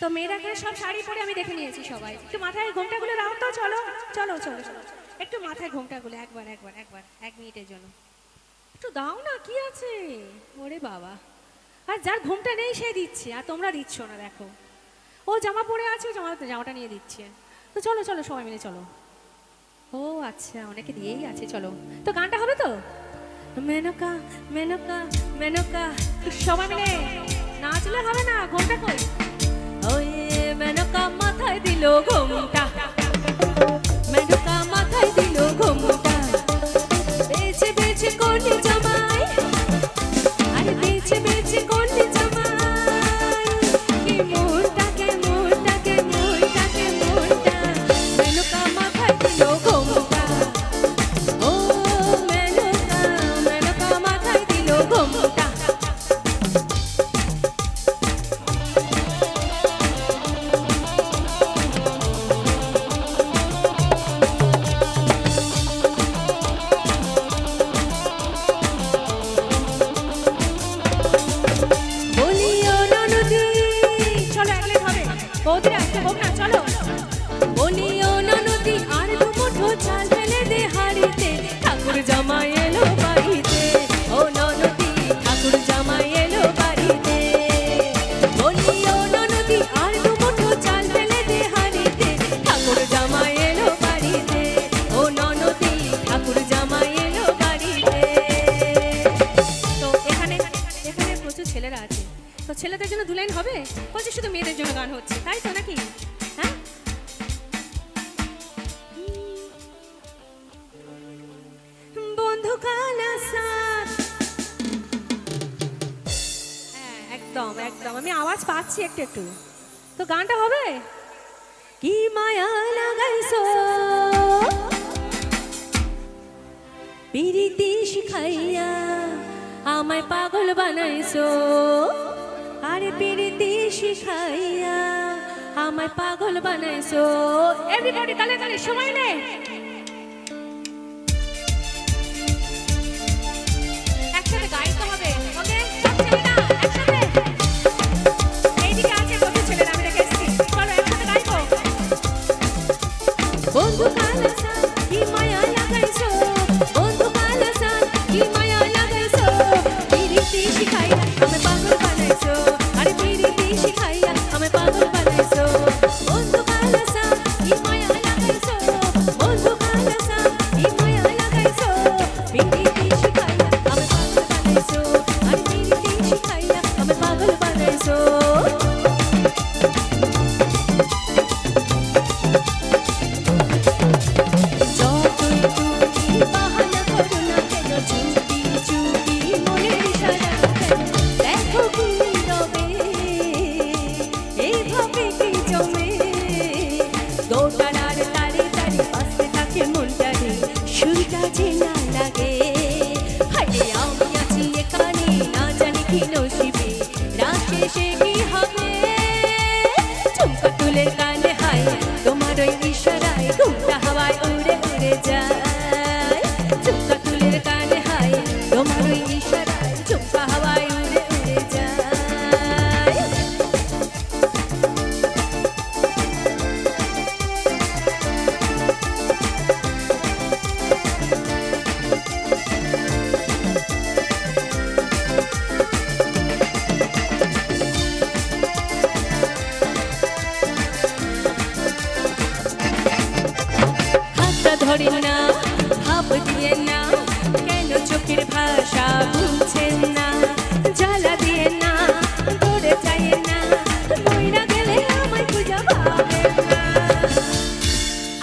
তো মেয়েরা এখানে সব শাড়ি পরে আমি দেখে নিয়েছি সবাই। একটু মাথায় ঘোমটাগুলো রাও তো, চলো চলো চলো চলো। একটু মাথায় ঘোমটাগুলো, একবার একবার একবার, এক মিনিটের জন্য। একটু দাও না, কি আছে? ওরে বাবা। আর যার ঘুমটা নেই, সে দিচ্ছে, আর তোমরা দিচ্ছ না, দেখো। ও জামা পরে আছে জামা, জামাটা নিয়ে দিচ্ছে। তো চলো চলো, সবাই মিলে চলো। ও আচ্ছা অনেকে দিয়েই আছে, চলো। তো গানটা হবে তো? মেনকা মেনকা মেনকা। সবাই মিলে নাচলে হবে না, ঘুমটা কই? দিল ঘুমটা। ছেলেদের জন্য দু লাইন হবে? বলছি শুধু মেয়েদের জন্য গান হচ্ছে, তাই তো নাকি? হ্যাঁ? বন্ধু কালাসার হ্যাঁ একদম একদম। আমি আওয়াজ পাচ্ছি একটু একটু। তো গানটা হবে? কি মায়া লাগাইছো? পিরিতি শিখাইয়া আমায় পাগল বানাইছো? আরে পিরিতি শিখাইয়া আমায় পাগল বানাইছো। এভরিবডি তালে তালে সময় নেই। জানি রাতে সে কি হবে? চুমকা তুলে কানে হাই তোমার ওই ইশারায় ঘুমটা হাওয়ায় উড়ে উড়ে যায়। চুমকা তুলের কানে হাই তোমার ওই ইশারায় চুমকা হাওয়ায় উড়ে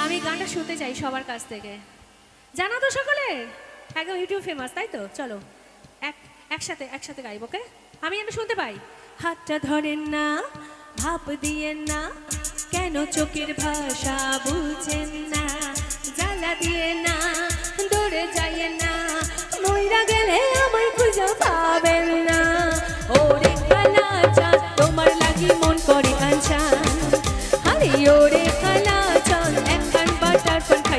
আমি গানটা শুনতে চাই সবার কাছ থেকে। জানা তো সকলে? একদম ইউটিউব ফেমাস তাই তো? চলো, এক, একসাথে একসাথে গাইব, ওকে? আমি যেন শুনতে পাই। হাতটা ধরেন না, ভাব দিয়ে না, কেন চোখের ভাষা বুঝেন না? জ্বালা দিয়ে না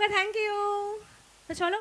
ওকে থ্যাংক ইউ তো চলো